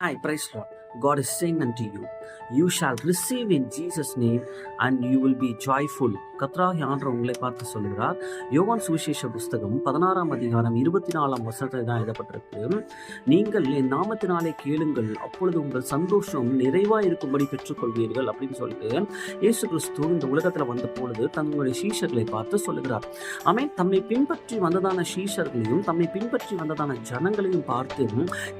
Hi, praise Lord. God is saying unto you, you shall receive in Jesus name and you will be joyful கத்ராகி ஆண்டு உங்களை பார்த்து சொல்லுகிறார். யோவான் சுவிசேஷ புஸ்தகம் பதினாறாம் அதிகாரம் இருபத்தி நாலாம் வருஷத்தை தான் எழுதப்பட்டிருக்கு. நீங்கள் என் நாமத்தினாலே கேளுங்கள். அப்பொழுது உங்கள் சந்தோஷம் நிறைவாக இருக்கும்படி பெற்றுக்கொள்வீர்கள் அப்படின்னு சொல்லிட்டு இயேசு கிறிஸ்து இந்த உலகத்தில் வந்த பொழுது தங்களுடைய சீஷர்களை பார்த்து சொல்லுகிறார். அமை தம்மை பின்பற்றி வந்ததான சீஷர்களையும் தம்மை பின்பற்றி வந்ததான ஜனங்களையும் பார்த்து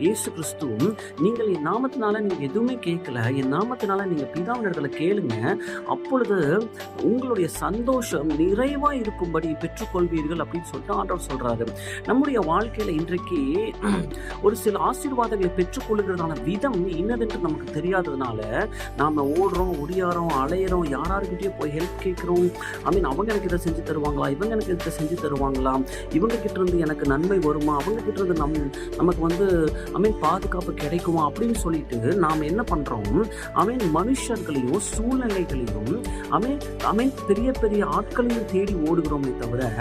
இயேசு கிறிஸ்துவும் நீங்கள் என் நாமத்தினால நீங்கள் எதுவுமே கேட்கல என் நாமத்தினால நீங்கள் பிதாவினர்களை கேளுங்க. அப்பொழுது உங்களுடைய சந்தோஷம் நிறைவாக இருக்கும்படி பெற்றுக்கொள்வீர்கள் அப்படின்னு சொல்லிட்டு ஆண்டவர் சொல்கிறாரு நம்முடைய வாழ்க்கையில் இன்றைக்கு ஒரு சில ஆசீர்வாதங்களை பெற்றுக்கொள்கிறதான விதம் இன்னதென்று நமக்கு தெரியாததுனால நாம் ஓடுறோம் ஒடியாரோம் அலையிறோம் யாராருக்கிட்டேயும் போய் ஹெல்ப் கேட்குறோம். ஐ மீன் அவங்க எனக்கு இதை செஞ்சு தருவாங்களா? இவங்க எனக்கு இதை செஞ்சு தருவாங்களா? இவங்க இருந்து எனக்கு நன்மை வருமா? அவங்க இருந்து நம் நமக்கு வந்து ஐ மீன் பாதுகாப்பு கிடைக்குமா? அப்படின்னு சொல்லிட்டு நாம் என்ன பண்ணுறோம் அவன் மனுஷர்களையும் சூழ்நிலைகளையும் அவன் அவன் பெரிய பெரிய ஆட்களையும் தேடி ஓடுகிறோமே தவிர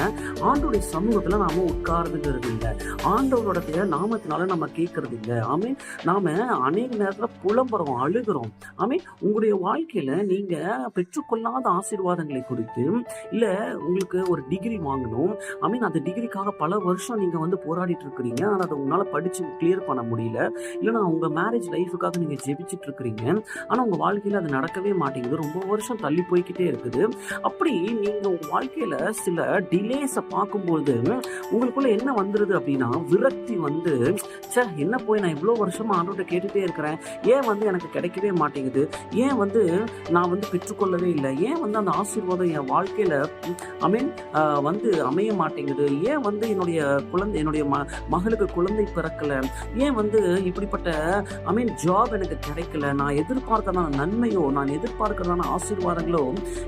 ஆண்டோடைய சமூகத்தில் நாம உட்கார்ந்துக்கிறது இல்லை. ஆண்டவரோட நாமத்தினால நம்ம கேட்கறது இல்லை. ஐ நாம அநேக நேரத்தில் புலம்புறோம் அழுகிறோம். ஐ உங்களுடைய வாழ்க்கையில நீங்க பெற்றுக்கொள்ளாத ஆசீர்வாதங்களை குறித்து இல்ல உங்களுக்கு ஒரு டிகிரி வாங்கணும். ஐ மீன் அந்த டிகிரிக்காக பல வருஷம் நீங்க வந்து போராடிட்டு இருக்கிறீங்க. ஆனால் அதை உங்களால் படிச்சு கிளியர் பண்ண முடியல. இல்லைன்னா உங்க மேரேஜ் லைஃபுக்காக நீங்க ஜெபிச்சுட்டு இருக்கிறீங்க. ஆனா உங்க வாழ்க்கையில அது நடக்கவே மாட்டேங்குது. ரொம்ப வருஷம் தள்ளி போய்கிட்டே இருக்குது. அப்படி நீங்கள் உங்க வாழ்க்கையில சில டிலேஸை பார்க்கும்போது உங்களுக்குள்ள என்ன வந்துருது அப்படின்னா விரக்தி வந்து சே என்ன போய் நான் இவ்வளோ வருஷமா ஆண்டோட கேட்டுகிட்டே இருக்கிறேன். ஏன் வந்து எனக்கு கிடைக்கவே மாட்டேங்குது? ஏன் வந்து நான் வந்து பெற்றுக்கொள்ளவே இல்லை? ஏன் வந்து அந்த ஆசீர்வாதம் என் வாழ்க்கையில ஐ மீன் வந்து அமைய மாட்டேங்குது? ஏன் வந்து என்னுடைய குழந்தை என்னுடைய ம மகளுக்கு குழந்தை பிறக்கல? ஏன் வந்து இப்படிப்பட்ட ஐ மீன் ஜாப் எனக்கு கிடைக்கல? நான் எதிர்ப்பு எதிர்பார்க்கறதான நன்மையோ நான் எதிர்பார்க்கிறதான ஆசீர்வாதங்களோ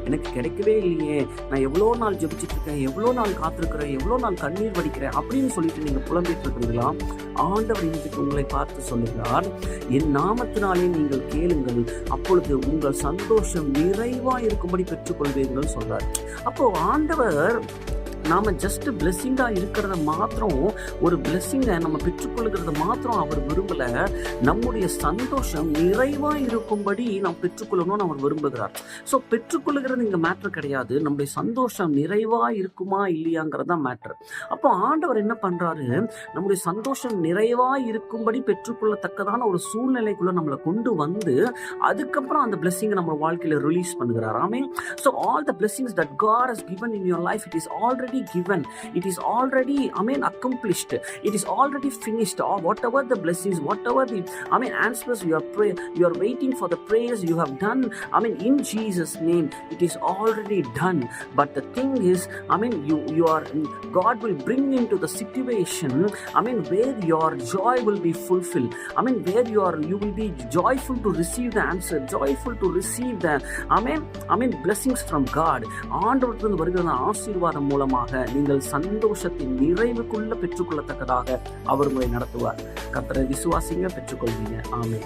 எனக்கு கிடைக்கவே இல்லையே. நான் எவ்வளோ நாள் ஜெபிச்சுட்டு இருக்கேன் எவ்வளோ நாள் காத்திருக்கிறேன் எவ்வளோ நாள் கண்ணீர் வடிக்கிறேன் அப்படின்னு சொல்லிட்டு நீங்கள் புலம்பிட்டு இருக்கிறீங்களா ஆண்டவர் இன்றைக்கு உங்களை பார்த்து சொல்லுகிறார் என் நாமத்தினாலே நீங்கள் கேளுங்கள். அப்பொழுது உங்கள் சந்தோஷம் நிறைவா இருக்கும்படி பெற்றுக்கொள்வீர்கள் சொல்றார். அப்போ ஆண்டவர் நாம ஜஸ்ட் பிளெஸ்ஸிங்காக இருக்கிறத மாத்திரம் ஒரு பிளெஸ்ஸிங்கை நம்ம பெற்றுக்கொள்கிறத மாத்திரம் அவர் விரும்பல. நம்முடைய சந்தோஷம் நிறைவா இருக்கும்படி நாம் பெற்றுக்கொள்ளணும்னு அவர் விரும்புகிறார். ஸோ பெற்றுக்கொள்ளுகிறது இங்கே மேட்ரு கிடையாது. நம்முடைய சந்தோஷம் நிறைவா இருக்குமா இல்லையாங்கிறது தான் மேட்ரு அப்போ ஆண்டவர் என்ன பண்றாரு? நம்முடைய சந்தோஷம் நிறைவா இருக்கும்படி பெற்றுக்கொள்ளத்தக்கதான ஒரு சூழ்நிலைக்குள்ள நம்மளை கொண்டு வந்து அதுக்கப்புறம் அந்த பிளெஸ்ஸிங்கை நம்ம வாழ்க்கையில ரிலீஸ் பண்ணுகிறார். ஆமே so all the blessings that God has given in your life it is already given it is already i mean accomplished it is already finished or whatever the blessings whatever the i mean answers you are pray you are waiting for the prayers you have done i mean in jesus name it is already done but the thing is i mean you you are god will bring into the situation i mean where your joy will be fulfilled i mean where you are you will be joyful to receive the answer joyful to receive the i mean i mean blessings from god ஆண்டவற்றிலிருந்து வருகிற ஆசீர்வாதம் மூலமாக நீங்கள் சந்தோஷத்தின் நிறைவுக்குள்ள பெற்றுக்கொள்ளத்தக்கதாக அவர் உங்களை நடத்துவார். கத்தரை விசுவாசிங்க பெற்றுக்கொள்வீங்க. ஆமே